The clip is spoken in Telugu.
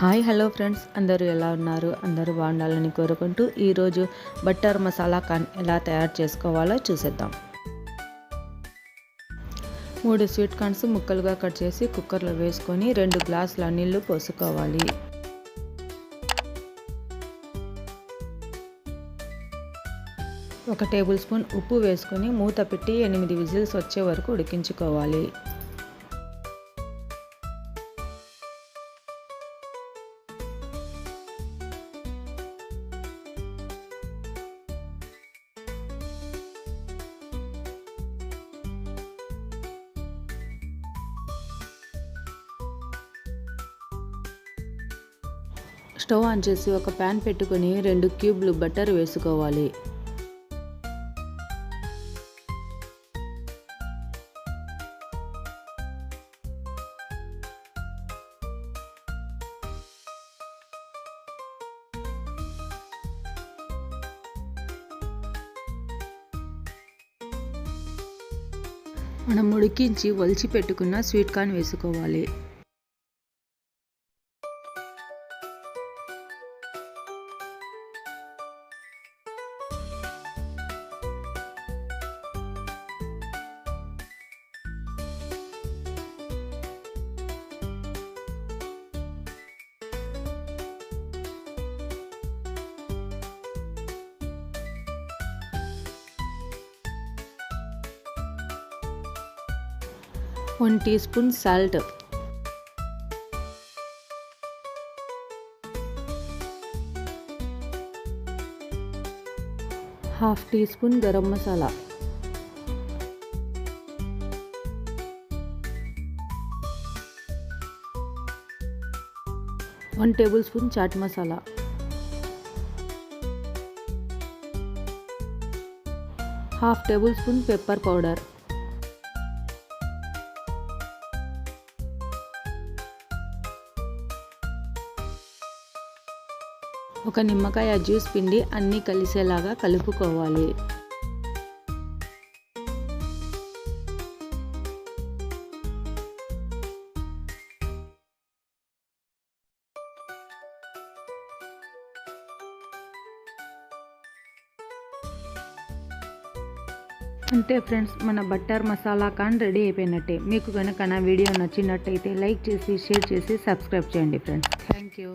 Hi hello friends. అందరూ ఎలా ఉన్నారు? అందరూ బాగుండాలని కోరుకుంటూ ఈరోజు బట్టర్ మసాలా కాన్ ఎలా తయారు చేసుకోవాలో చూసేద్దాం. మూడు స్వీట్ కార్న్స్ ముక్కలుగా కట్ చేసి కుక్కర్లో వేసుకొని రెండు గ్లాసుల నీళ్ళు పోసుకోవాలి. ఒక టేబుల్ స్పూన్ ఉప్పు వేసుకొని మూత పెట్టి ఎనిమిది విజిల్స్ వచ్చే వరకు ఉడికించుకోవాలి. స్టవ్ ఆన్ చేసి ఒక ప్యాన్ పెట్టుకొని రెండు క్యూబ్లు బటర్ వేసుకోవాలి. మనం ఉడికించి ఒలిచి పెట్టుకున్న స్వీట్ కార్న్ వేసుకోవాలి. One teaspoon salt half teaspoon garam masala one tablespoon chaat masala half tablespoon pepper ఒక నిమ్మకాయ జ్యూస్ పిండి అన్నీ కలిసేలాగా కలుపుకోవాలి. అంటే ఫ్రెండ్స్ మన బట్టర్ మసాలా కాన్ రెడీ అయిపోయినట్టే. మీకు కనుక నా వీడియో నచ్చినట్టయితే లైక్ చేసి షేర్ చేసి సబ్స్క్రైబ్ చేయండి ఫ్రెండ్స్. Thank you.